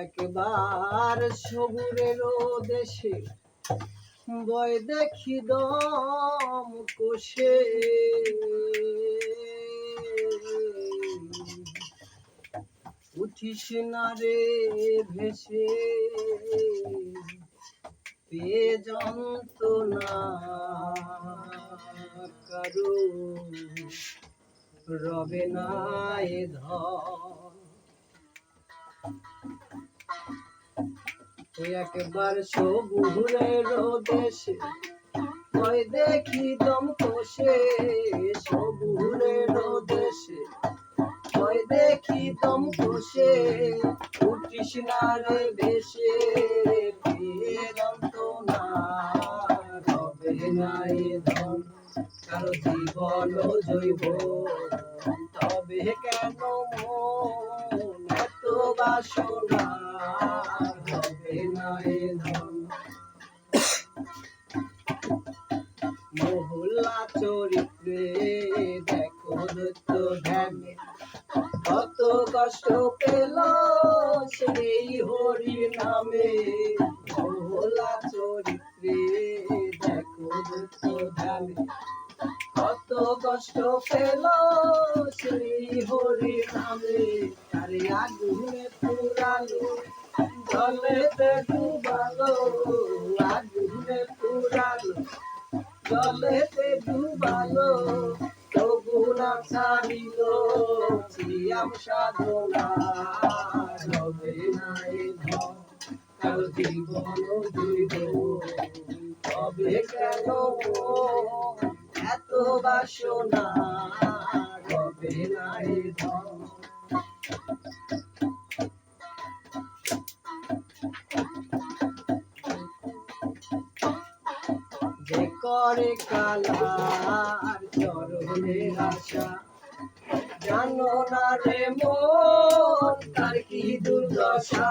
একবার সবুরের দেশে বয় দেখি দম কোষে। উঠিস না রে ভেসে পেয়ে যন্ত্রণা কারও। রবে না এ ধন। একবার সবুরের দেশে ওই দেখি দম কোষে। সবুরের দেশে ওই দেখি দম কোষে। উঠিস না রে বেশে। কারও জীবন জৈব তবে কেন মন চরিত্রে দেখো দত্ত ধ্যানে। কত কষ্ট পেল সেই হরি নামে। কত কষ্ট পেল সেই হরি নামে আরে আগুনে পুরালো জলেতে ডুবালো আগুনে পুরালো জলেতে ডুবালো তবু না ছাড়িল ছিয়াম সাধনা। রবে না এ ধন জীবন দুইব তবে কেন এত বাসনা রবে না এ ধন যে করে কালার চরণে আশা, জানো না রে মন, তার কি দুর্দশা?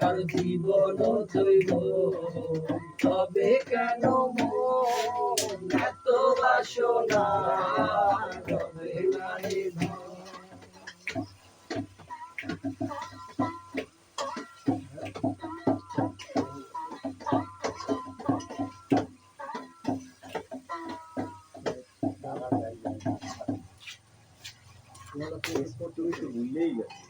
কার জীবন জৈব তবে কেন মন এত বাসনা? রবে না এ ভয় তুমি তো ভুললেই গেছো।